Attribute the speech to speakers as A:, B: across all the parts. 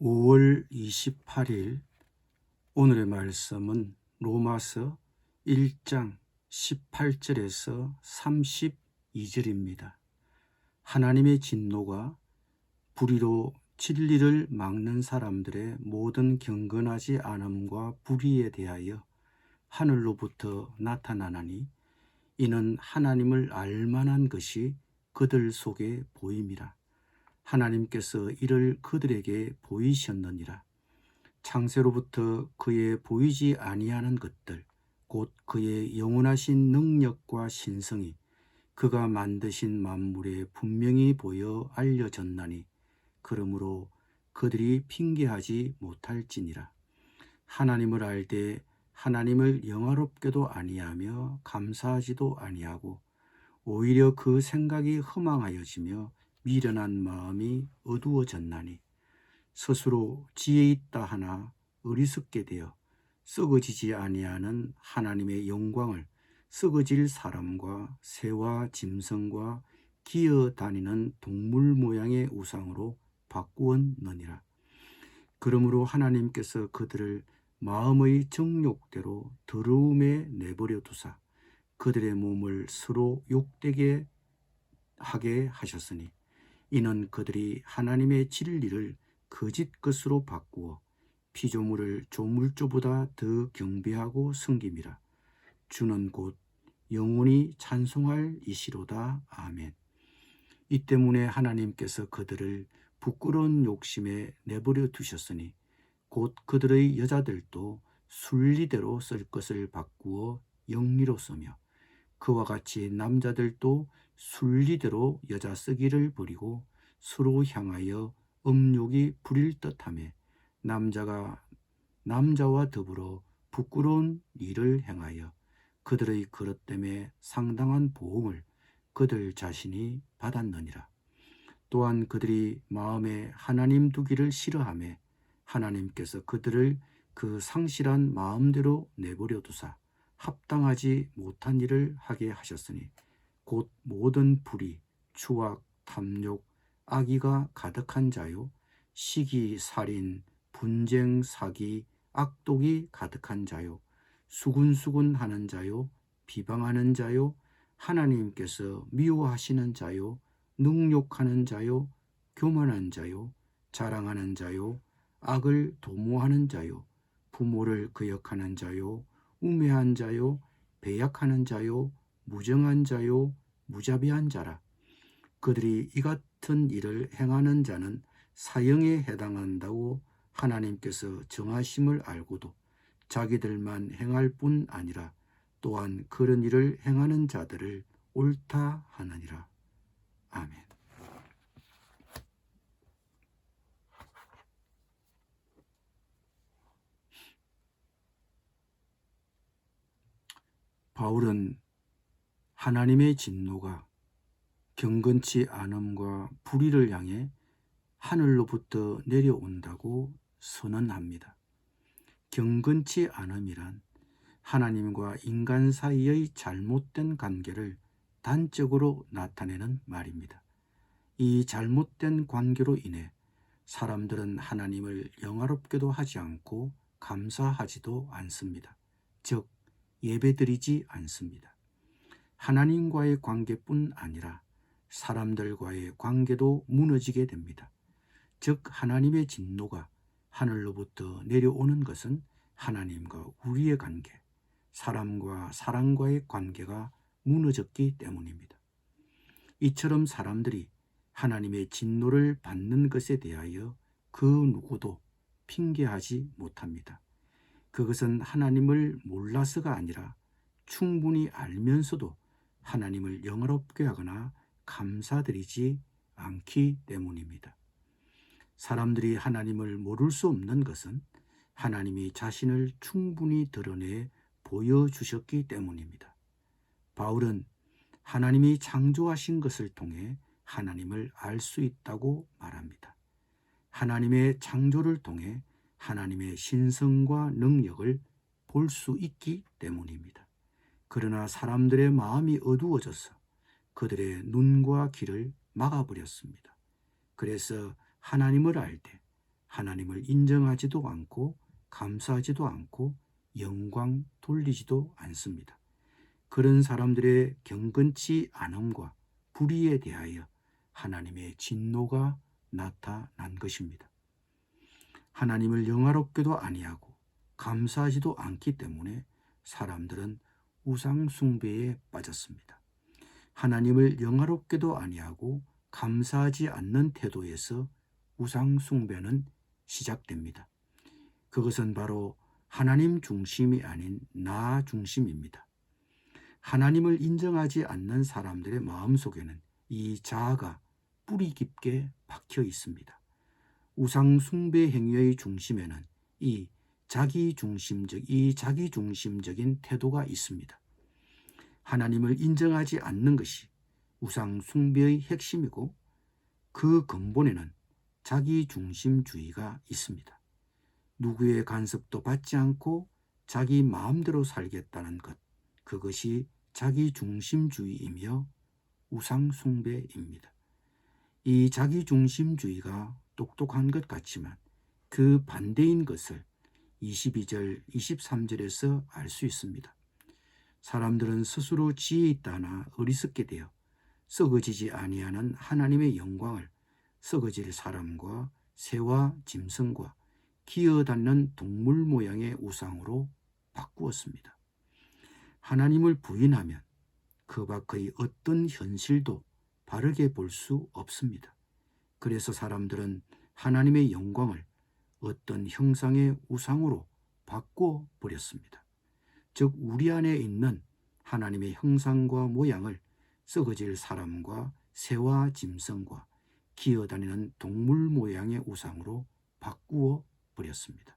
A: 5월 28일 오늘의 말씀은 로마서 1장 18절에서 32절입니다. 하나님의 진노가 불의로 진리를 막는 사람들의 모든 경건하지 않음과 불의에 대하여 하늘로부터 나타나나니 이는 하나님을 알만한 것이 그들 속에 보임이라. 하나님께서 이를 그들에게 보이셨느니라. 창세로부터 그의 보이지 아니하는 것들, 곧 그의 영원하신 능력과 신성이 그가 만드신 만물에 분명히 보여 알려졌나니, 그러므로 그들이 핑계하지 못할지니라. 하나님을 알되 하나님을 영화롭게도 아니하며 감사하지도 아니하고 오히려 그 생각이 허망하여지며 미련한 마음이 어두워졌나니 스스로 지혜 있다 하나 어리석게 되어 썩어지지 아니하는 하나님의 영광을 썩어질 사람과 새와 짐승과 기어 다니는 동물 모양의 우상으로 바꾸었느니라. 그러므로 하나님께서 그들을 마음의 정욕대로 더러움에 내버려 두사 그들의 몸을 서로 욕되게 하게 하셨으니 이는 그들이 하나님의 진리를 거짓 것으로 바꾸어 피조물을 조물조보다 더 경배하고 섬김이라 주는 곧 영원히 찬송할 이시로다. 아멘. 이 때문에 하나님께서 그들을 부끄러운 욕심에 내버려 두셨으니 곧 그들의 여자들도 순리대로 쓸 것을 바꾸어 영리로 쓰며 그와 같이 남자들도 순리대로 여자 쓰기를 버리고 서로 향하여 음욕이 부릴 듯하며 남자가 남자와 더불어 부끄러운 일을 행하여 그들의 그릇 때문에 상당한 보응을 그들 자신이 받았느니라. 또한 그들이 마음에 하나님 두기를 싫어하며 하나님께서 그들을 그 상실한 마음대로 내버려 두사 합당하지 못한 일을 하게 하셨으니 곧 모든 불의, 추악, 탐욕, 악의가 가득한 자요 시기, 살인, 분쟁, 사기, 악독이 가득한 자요 수군수군 하는 자요 비방하는 자요 하나님께서 미워하시는 자요 능욕하는 자요 교만한 자요 자랑하는 자요 악을 도모하는 자요 부모를 거역하는 자요 우매한 자요 배약하는 자요 무정한 자요 무자비한 자라 그들이 이 같은 일을 행하는 자는 사형에 해당한다고 하나님께서 정하심을 알고도 자기들만 행할 뿐 아니라 또한 그런 일을 행하는 자들을 옳다 하느니라. 아멘. 바울은 하나님의 진노가 경건치 않음과 불의를 향해 하늘로부터 내려온다고 선언합니다. 경건치 않음이란 하나님과 인간 사이의 잘못된 관계를 단적으로 나타내는 말입니다. 이 잘못된 관계로 인해 사람들은 하나님을 영화롭게도 하지 않고 감사하지도 않습니다. 즉, 예배드리지 않습니다. 하나님과의 관계뿐 아니라 사람들과의 관계도 무너지게 됩니다. 즉, 하나님의 진노가 하늘로부터 내려오는 것은 하나님과 우리의 관계, 사람과 사람과의 관계가 무너졌기 때문입니다. 이처럼 사람들이 하나님의 진노를 받는 것에 대하여 그 누구도 핑계하지 못합니다. 그것은 하나님을 몰라서가 아니라 충분히 알면서도 하나님을 영어롭게 하거나 감사드리지 않기 때문입니다. 사람들이 하나님을 모를 수 없는 것은 하나님이 자신을 충분히 드러내 보여주셨기 때문입니다. 바울은 하나님이 창조하신 것을 통해 하나님을 알 수 있다고 말합니다. 하나님의 창조를 통해 하나님의 신성과 능력을 볼 수 있기 때문입니다. 그러나 사람들의 마음이 어두워져서 그들의 눈과 귀를 막아버렸습니다. 그래서 하나님을 알 때 하나님을 인정하지도 않고 감사하지도 않고 영광 돌리지도 않습니다. 그런 사람들의 경건치 않음과 불의에 대하여 하나님의 진노가 나타난 것입니다. 하나님을 영화롭게도 아니하고 감사하지도 않기 때문에 사람들은 우상 숭배에 빠졌습니다. 하나님을 영화롭게도 아니하고 감사하지 않는 태도에서 우상 숭배는 시작됩니다. 그것은 바로 하나님 중심이 아닌 나 중심입니다. 하나님을 인정하지 않는 사람들의 마음속에는 이 자아가 뿌리 깊게 박혀 있습니다. 우상 숭배 행위의 중심에는 이 자기 중심적 이 자기 중심적인 태도가 있습니다. 하나님을 인정하지 않는 것이 우상 숭배의 핵심이고 그 근본에는 자기 중심주의가 있습니다. 누구의 간섭도 받지 않고 자기 마음대로 살겠다는 것, 그것이 자기 중심주의이며 우상 숭배입니다. 이 자기 중심주의가 똑똑한 것 같지만 그 반대인 것을 22절, 23절에서 알 수 있습니다. 사람들은 스스로 지혜 있다나 어리석게 되어 썩어지지 아니하는 하나님의 영광을 썩어질 사람과 새와 짐승과 기어다니는 동물 모양의 우상으로 바꾸었습니다. 하나님을 부인하면 그 밖의 어떤 현실도 바르게 볼 수 없습니다. 그래서 사람들은 하나님의 영광을 어떤 형상의 우상으로 바꿔 버렸습니다. 즉 우리 안에 있는 하나님의 형상과 모양을 썩어질 사람과 새와 짐승과 기어다니는 동물 모양의 우상으로 바꾸어 버렸습니다.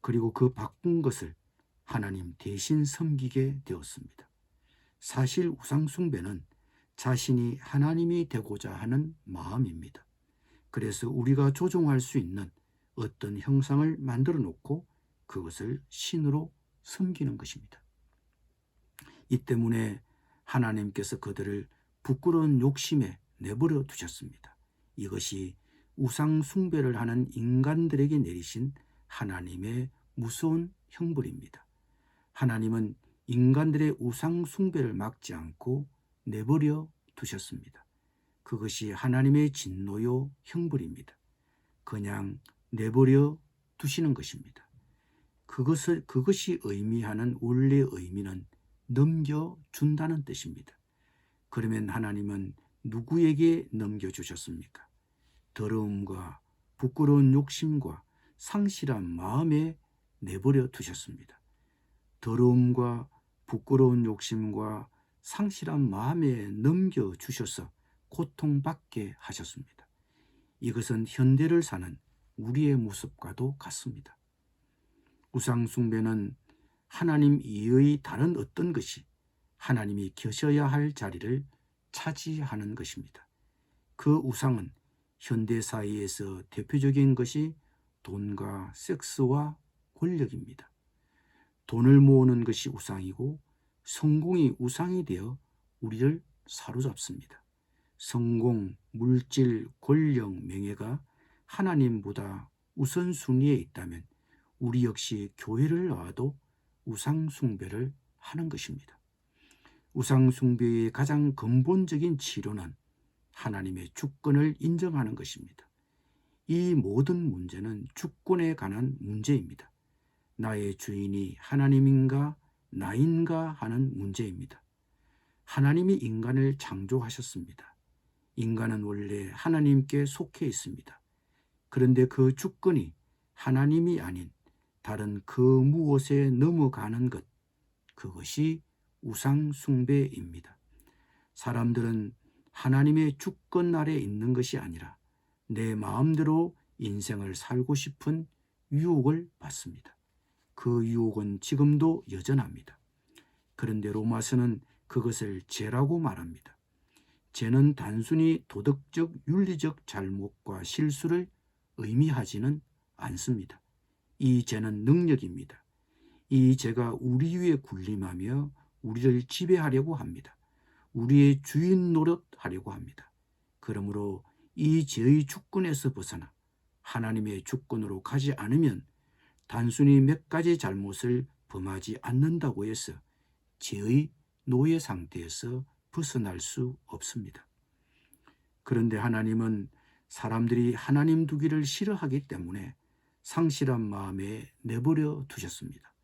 A: 그리고 그 바꾼 것을 하나님 대신 섬기게 되었습니다. 사실 우상숭배는 자신이 하나님이 되고자 하는 마음입니다. 그래서 우리가 조종할 수 있는 어떤 형상을 만들어 놓고 그것을 신으로 섬기는 것입니다. 이 때문에 하나님께서 그들을 부끄러운 욕심에 내버려 두셨습니다. 이것이 우상 숭배를 하는 인간들에게 내리신 하나님의 무서운 형벌입니다. 하나님은 인간들의 우상 숭배를 막지 않고 내버려 두셨습니다. 그것이 하나님의 진노요 형벌입니다. 그냥 내버려 두시는 것입니다. 그것을 그것이 의미하는 원래 의미는 넘겨 준다는 뜻입니다. 그러면 하나님은 누구에게 넘겨 주셨습니까? 더러움과 부끄러운 욕심과 상실한 마음에 내버려 두셨습니다. 더러움과 부끄러운 욕심과 상실한 마음에 넘겨 주셔서 고통받게 하셨습니다. 이것은 현대를 사는 우리의 모습과도 같습니다. 우상숭배는 하나님 이의 다른 어떤 것이 하나님이 계셔야 할 자리를 차지하는 것입니다. 그 우상은 현대 사회에서 대표적인 것이 돈과 섹스와 권력입니다. 돈을 모으는 것이 우상이고 성공이 우상이 되어 우리를 사로잡습니다. 성공, 물질, 권력, 명예가 하나님보다 우선순위에 있다면 우리 역시 교회를 나와도 우상숭배를 하는 것입니다. 우상숭배의 가장 근본적인 치료는 하나님의 주권을 인정하는 것입니다. 이 모든 문제는 주권에 관한 문제입니다. 나의 주인이 하나님인가 나인가 하는 문제입니다. 하나님이 인간을 창조하셨습니다. 인간은 원래 하나님께 속해 있습니다. 그런데 그 주권이 하나님이 아닌 다른 그 무엇에 넘어가는 것, 그것이 우상숭배입니다. 사람들은 하나님의 주권 아래 있는 것이 아니라 내 마음대로 인생을 살고 싶은 유혹을 받습니다. 그 유혹은 지금도 여전합니다. 그런데 로마서는 그것을 죄라고 말합니다. 죄는 단순히 도덕적, 윤리적 잘못과 실수를 의미하지는 않습니다. 이 죄는 능력입니다. 이 죄가 우리 위에 군림하며 우리를 지배하려고 합니다. 우리의 주인 노릇하려고 합니다. 그러므로 이 죄의 주권에서 벗어나 하나님의 주권으로 가지 않으면 단순히 몇 가지 잘못을 범하지 않는다고 해서 죄의 노예 상태에서 벗어날 수 없습니다. 그런데 하나님은 사람들이 하나님 두기를 싫어하기 때문에 상실한 마음에 내버려 두셨습니다.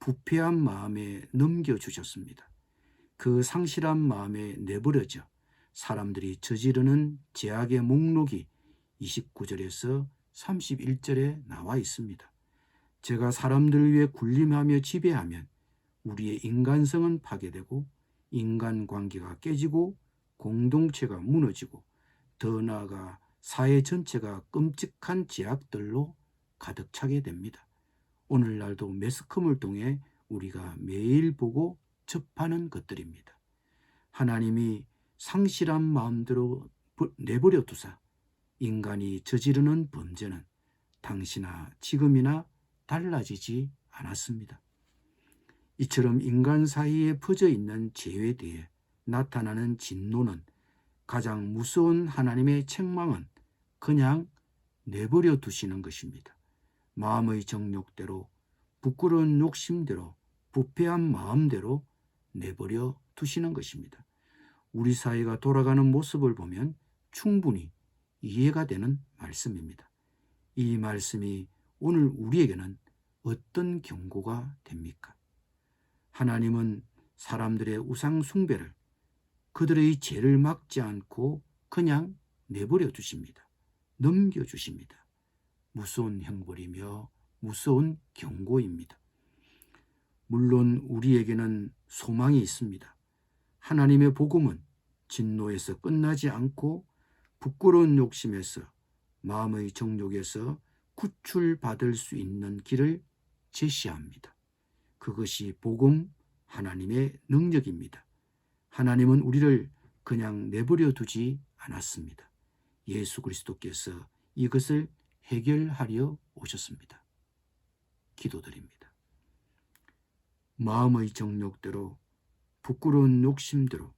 A: 부패한 마음에 넘겨주셨습니다. 그 상실한 마음에 내버려져 사람들이 저지르는 제약의 목록이 29절에서 31절에 나와 있습니다. 제가 사람들을 위해 군림하며 지배하면 우리의 인간성은 파괴되고 인간 관계가 깨지고 공동체가 무너지고 더 나아가 사회 전체가 끔찍한 제약들로 가득 차게 됩니다. 오늘날도 매스컴을 통해 우리가 매일 보고 접하는 것들입니다. 하나님이 상실한 마음대로 내버려 두사 인간이 저지르는 범죄는 당시나 지금이나 달라지지 않았습니다. 이처럼 인간 사이에 퍼져 있는 죄에 대해 나타나는 진노는 가장 무서운 하나님의 책망은 그냥 내버려 두시는 것입니다. 마음의 정욕대로 부끄러운 욕심대로 부패한 마음대로 내버려 두시는 것입니다. 우리 사회가 돌아가는 모습을 보면 충분히 이해가 되는 말씀입니다. 이 말씀이 오늘 우리에게는 어떤 경고가 됩니까? 하나님은 사람들의 우상 숭배를 그들의 죄를 막지 않고 그냥 내버려 두십니다. 넘겨 주십니다. 무서운 형벌이며 무서운 경고입니다. 물론 우리에게는 소망이 있습니다. 하나님의 복음은 진노에서 끝나지 않고 부끄러운 욕심에서 마음의 정욕에서 구출받을 수 있는 길을 제시합니다. 그것이 복음 하나님의 능력입니다. 하나님은 우리를 그냥 내버려 두지 않았습니다. 예수 그리스도께서 이것을 해결하려 오셨습니다. 기도드립니다. 마음의 정욕대로 부끄러운 욕심대로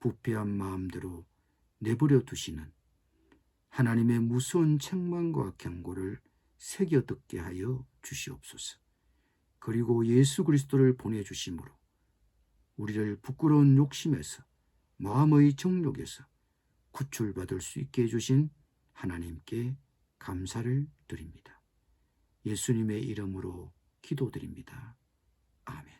A: 부패한 마음대로 내버려 두시는 하나님의 무서운 책망과 경고를 새겨 듣게 하여 주시옵소서. 그리고 예수 그리스도를 보내 주심으로 우리를 부끄러운 욕심에서 마음의 정욕에서 구출받을 수 있게 해 주신 하나님께 감사를 드립니다. 예수님의 이름으로 기도드립니다. 아멘.